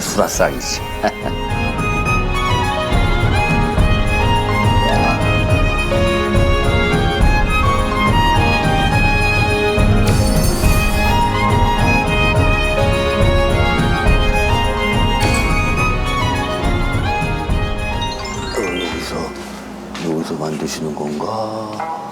수라상에 수라상이지. 어, 여기서 여기서 만드시는 건가?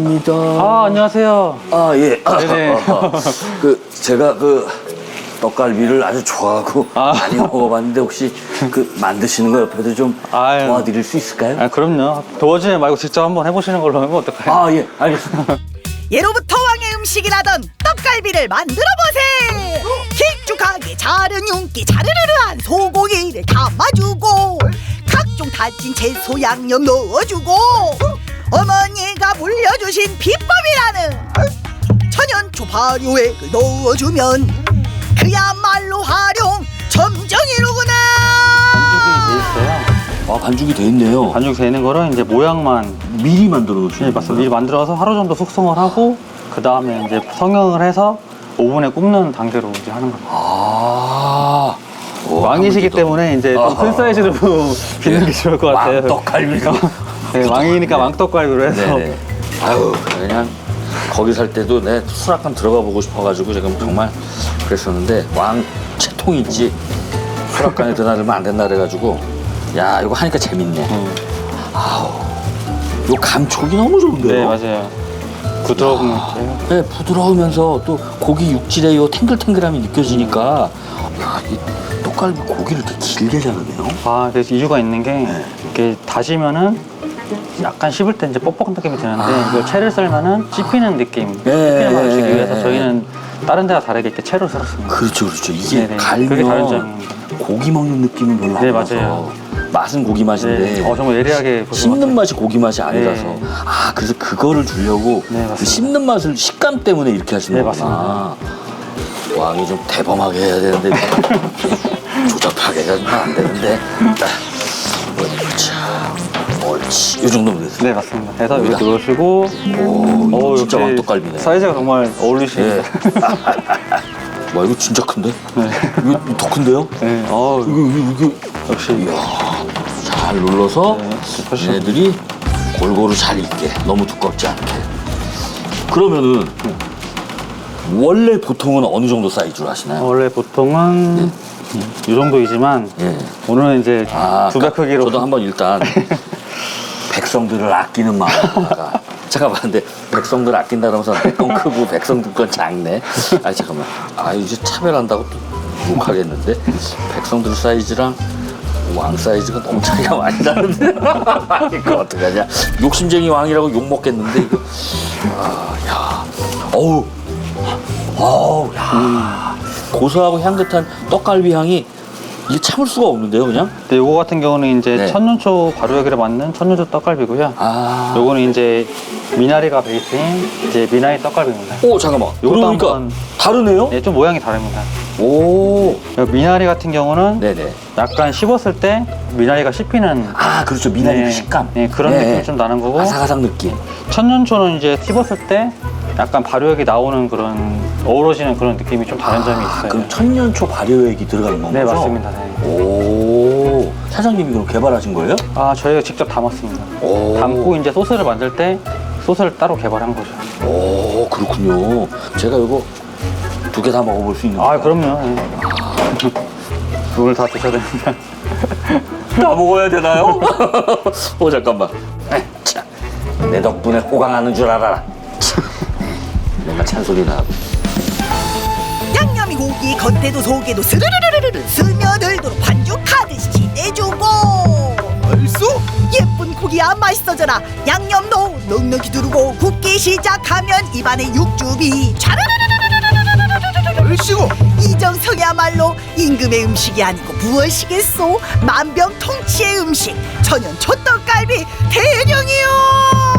실례합니다. 아, 안녕하세요. 아 예. 네네. 그 제가 그 떡갈비를 아주 좋아하고 아. 많이 먹어봤는데 혹시 그 만드시는 거 옆에도 좀 아유. 도와드릴 수 있을까요? 아, 그럼요. 도와주지 말고 직접 한번 해보시는 걸로 하면 어떨까요? 아 예, 알겠습니다. 예로부터 왕의 음식이라던 떡갈비를 만들어 보세 길쭉하게 자른 윤기 자르르르한 소고기를 감아주고 각종 다진 채소 양념 넣어주고 어머니 가 물려주신 비법이라는 천연초 발효액을 넣어주면 그야말로 활용 점정이로구나 반죽이 돼 있어요. 아 반죽이 돼 있네요. 반죽이 되는 거를 이제 모양만 미리 만들어 놓으시는 네, 맞습니다. 미리 만들어서 하루 정도 숙성을 하고 그 다음에 이제 성형을 해서 오븐에 굽는 단계로 이제 하는 겁니다. 아. 오, 왕이시기. 때문에 이제 좀큰 아하. 사이즈로 빚는 게 좋을 것 같아요. 왕떡갈비가. 네, 왕이니까 왕떡갈비로 해서 네네. 아유 그냥 거기 살 때도 내 수락관 들어가 보고 싶어가지고 지금 정말 그랬었는데 왕 채통인지 수락관에 드나들면 안 된다 그래가지고 야 이거 하니까 재밌네. 음. 요 감촉이 너무 좋은데요. 네 맞아요. 부드러운 느낌. 네, 부드러우면서 또 고기 육질의 요 탱글탱글함이 느껴지니까 야, 이 떡갈비 고기를 이렇게 길게 자르네요. 아 그래서 이유가 있는 게 네. 이렇게 다시면은 약간 씹을 때 이제 뻑뻑한 느낌이 드는데 아. 이걸 채를 썰면은 씹히는 느낌, 네, 씹히는 맛을 주기 네, 위해서 네. 저희는 다른 데와 다르게 이렇게 채로 썰었습니다. 그렇죠, 그렇죠. 이게 네네. 갈면 그게 다른 점입니다. 고기 먹는 느낌은 별로 안 네, 나서 맞아요. 맛은 고기 맛인데 네. 어 정말 예리하게 보신 것 씹는 같아요. 맛이 고기 맛이 아니라서 네. 아 그래서 그거를 주려고 네, 맞습니다. 그 씹는 맛을 식감 때문에 이렇게 하시는 네, 거구나. 왕이 좀 대범하게 해야 되는데 조잡하게 해가지고 안 되는데. 이 정도면 됐어. 네 맞습니다. 해서. 이렇게 넣으시고 오, 이거 어우, 진짜 역시 왕떡갈비네. 사이즈가 정말 예. 어울리시네요. 와 이거 진짜 큰데? 네. 이거 더 큰데요? 네. 어 이거 이거 이거 역시 이야 잘 눌러서 네, 훨씬- 얘네들이 골고루 잘 익게 너무 두껍지 않게 그러면은 원래 보통은 어느 정도 사이즈로 하시나요? 원래 보통은 이 정도이지만 예. 오늘은 이제 아, 두배 크기로 저도 한번 일단 백성들을 아끼는 마음으로다가 잠깐만 근데 백성들 아낀다 그러면서 내건 크고 백성들 건 작네. 아 잠깐만. 아 이제 차별한다고 또 욕하겠는데? 백성들 사이즈랑 왕 사이즈가 너무 차이가 많이 나는데. 이거 어떡하냐. 욕심쟁이 왕이라고 욕 먹겠는데 이거. 아 야. 어우. 어우 야. 고소하고 향긋한 떡갈비 향이 이게 참을 수가 없는데요 그냥? 네, 요거 같은 경우는 이제 네. 천년초 발효액을 만든 천년초 떡갈비고요. 아. 요거는 이제 미나리가 베이스인 이제 미나리 떡갈비입니다. 오 잠깐만. 요것도 그러니까 한번- 다르네요? 네, 좀 모양이 다릅니다. 오. 요 미나리 같은 경우는 네네. 약간 씹었을 때 미나리가 씹히는 아 그렇죠. 미나리 네, 식감. 네, 그런 느낌이 좀 나는 거고. 아삭아삭 느낌. 천년초는 이제 씹었을 때 약간 발효액이 나오는 그런 어우러지는 그런 느낌이 좀 다른 점이 아, 있어요. 그럼 천년초 발효액이 들어가는 건가요? 네, 맞습니다. 네. 오 사장님이 그럼 개발하신 거예요? 아, 저희가 직접 담았습니다. 오. 담고 이제 소스를 만들 때 소스를 따로 개발한 거죠. 오 그렇군요 제가 이거 두 개 다 먹어볼 수 있는 아, 거예요? 그럼요. 네. 오늘 다 드셔야 됩니다. 다 먹어야 되나요? 오 잠깐만 에이, 참. 내 덕분에 호강하는 줄 알아라 참. 내가 찬소리 나고 양념이 고기 겉에도 속에도 스르르르르르 스며들도록 반죽하듯이 칠해주고. 얼쑤 예쁜 고기야 맛있어져라. 양념도 넉넉히 두르고 굽기 시작하면 입안에 육즙이 촤르르르르르르르르르르 얼씨구 이정성이야말로 임금의 음식이 아니고 무엇이겠소 만병통치의 음식 천연 초떡갈비 대령이요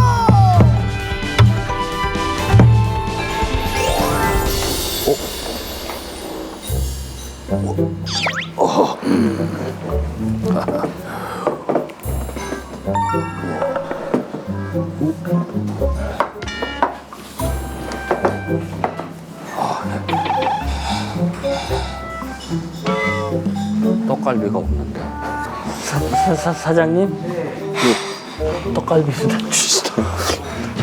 떡갈비가 없는데 사, 사, 장님 네. 떡갈비 좀 주시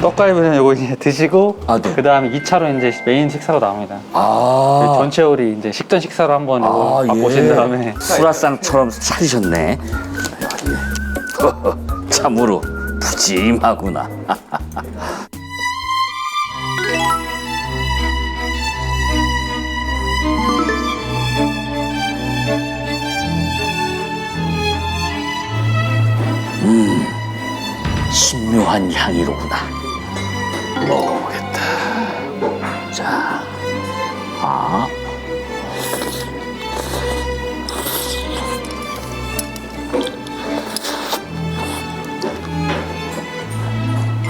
떡갈비는 요거 이제 드시고 아, 네. 그 다음에 2차로 이제 메인 식사로 나옵니다. 아. 전체 요리 이제 식전 식사로 한번 요거 아, 맛보신 예. 다음에 수라상처럼 차리셨네. 참으로 푸짐하구나. 음, 신묘한 향이로구나. 먹어보겠다. 자, 아.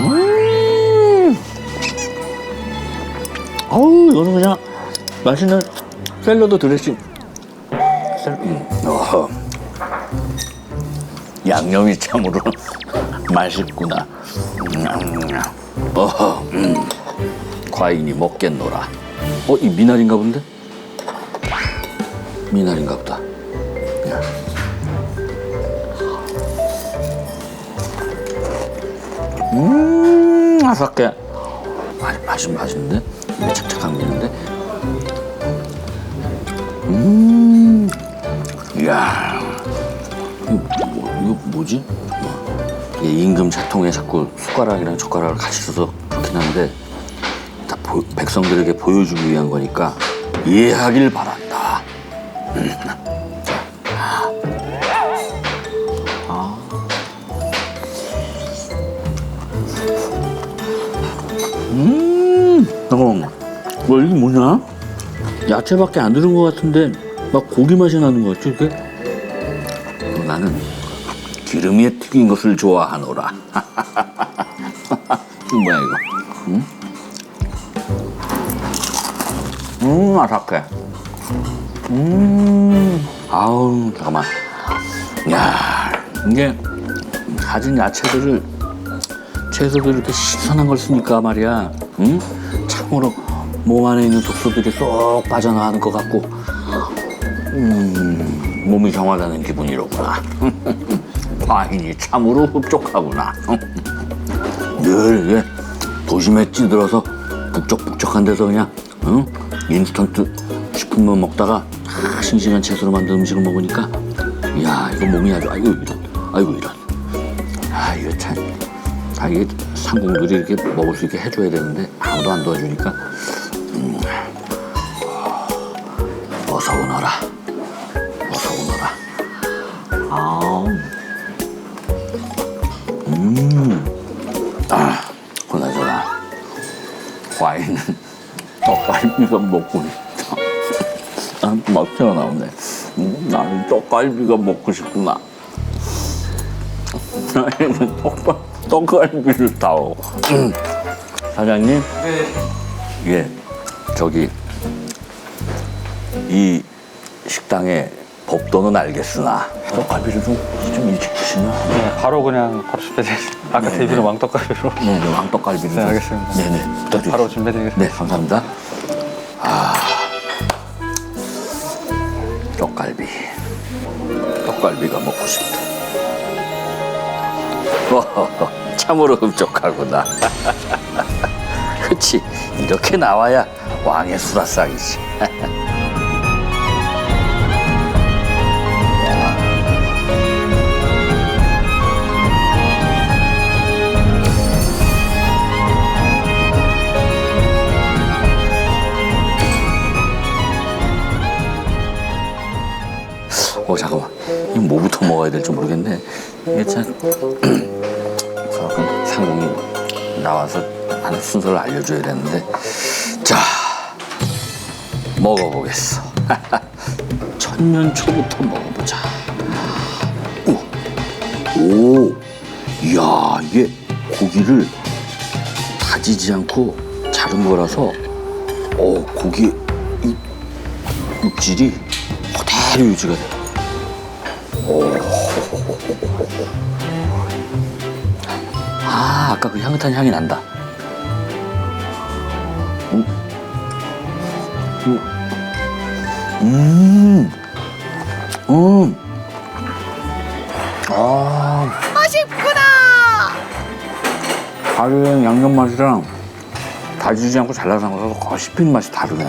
음. 어우, 이거는 그냥 맛있는 샐러드 드레싱. 샐, 음. 어. 양념이 참으로 맛있구나. 음. 어, 음. 과인이 먹겠노라. 어, 이 미나리인가 본데? 미나리인가 보다. 야. 음, 아삭해. 맛, 맛은 맛있는데? 입에 착착 감기는데? 음, 이야. 이거, 뭐, 이거 뭐지? 뭐, 이게 임금 자통에 자꾸 숟가락이랑 젓가락을 같이 써서 그렇긴 한데, 다 보- 백성들에게 보여주기 위한 거니까 이해하길 바란다. 음, 어, 뭐 이게 뭐냐? 야채밖에 안 들은 것 같은데 막 고기 맛이 나는 것 같지 이게? 어, 나는 기름에 튀긴 것을 좋아하노라. 이거 뭐야 이거? 응? 음, 아삭해. 음, 아우 잠깐만. 야, 이게 가진 야채들을 채소도 이렇게 신선한 걸 쓰니까 말이야. 응? 참으로 몸 안에 있는 독소들이 쏙 빠져나가는 것 같고, 음, 몸이 정화되는 기분이로구나. 과인이 참으로 흡족하구나. 늘 이게 도심에 찌들어서 북적북적한 데서 그냥 응? 인스턴트 식품만 먹다가 아, 싱싱한 채소로 만든 음식을 먹으니까 이야 이거 몸이 아주 아이고 이런 아이고 이런 아 이거 참 아, 이게 상공들이 이렇게 먹을 수 있게 해줘야 되는데 아무도 안 도와주니까 음. 어서 오너라 아, 그나저나 과일은 떡갈비가 먹고 싶다. 아, 막 튀어나오네. 음, 나는 떡갈비가 먹고 싶구나. 나에는 떡갈, 떡갈비를 다오. 음. 사장님? 예, 저기, 이 식당의 법도는 알겠으나, 떡갈비를 좀, 좀 일찍 주시면. 네, 바로 그냥 바로 준비해드리겠습니다. 아까 네, 데뷔로 네. 왕떡갈비로 네, 네, 왕떡갈비를. 네, 좀- 알겠습니다. 네네, 부탁드립니다. 바로 준비해드리겠습니다. 네, 감사합니다. 아, 떡갈비. 떡갈비가 먹고 싶다. 어허허, 참으로 흡족하구나. 그치, 이렇게 나와야 왕의 수라상이지. 어, 잠깐만. 이거 뭐부터 먹어야 될지 모르겠네. 이게 참, 우선 상공이 나와서 하는 순서를 알려줘야 되는데. 자, 먹어보겠어. 천년 초부터 먹어보자. 오, 오, 이야, 이게 고기를 다지지 않고 자른 거라서, 어, 고기, 이 육질이 그대로 유지가 돼. 아, 아까 그 향긋한 향이 난다. 음, 음, 음. 음. 아, 맛있구나. 가루의 양념 맛이랑 다지지 않고 잘라서 거의 씹히는 맛이 다르네.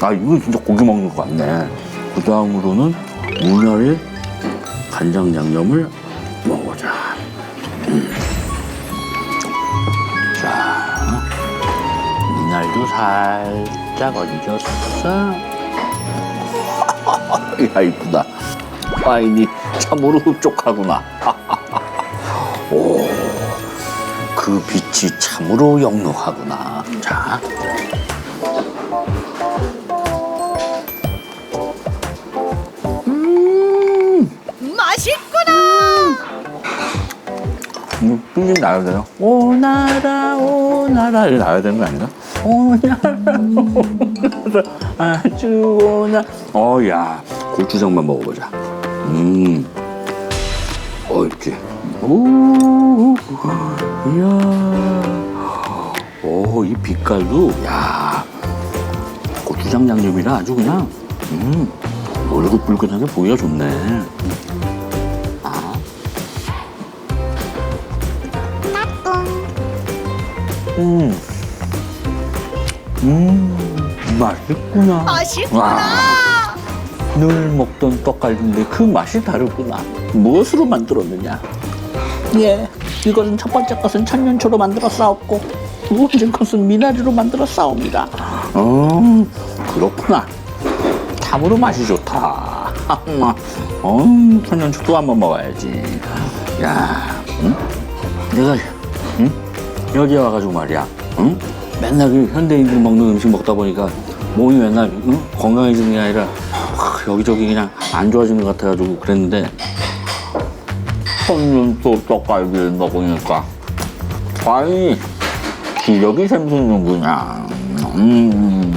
아, 이거 진짜 고기 먹는 것 같네. 그 다음으로는 무나리 간장 양념을 먹어보자. 음. 자, 미날도 살짝 얹었어. 야, 이쁘다. 와인이 참으로 흡족하구나. 오, 그 빛이 참으로 영롱하구나. 자. 음, 삐 나야 돼요. 오나라 오나라 이렇게 나야 되는 거 아닌가? 오나라 오나라 아주 오나. 어야 고추장만 먹어보자. 음. 어 이렇게. 오. 이야. 오이 빛깔도 야 고추장 양념이라 아주 그냥 음 얼굴붉은하게 보기가 좋네. 음. 음, 맛있구나. 맛있구나. 늘 먹던 떡갈비인데 그 맛이 다르구나. 무엇으로 만들었느냐? 예, 이것은 첫 번째 것은 천년초로 만들어 싸웠고 두 번째 것은 미나리로 만들어 싸웁니다. 음, 그렇구나. 참으로 맛이 좋다. 음, 천년초도 한번 먹어야지. 야, 응? 내가 응? 여기 와가지고 말이야. 응? 맨날 그 현대인들 먹는 음식 먹다 보니까 몸이 맨날 응? 건강해지는 게 아니라 와, 여기저기 그냥 안 좋아지는 것 같아가지고 그랬는데 천년초 떡갈비를 먹으니까 과연 기력이 샘솟는구나. 음,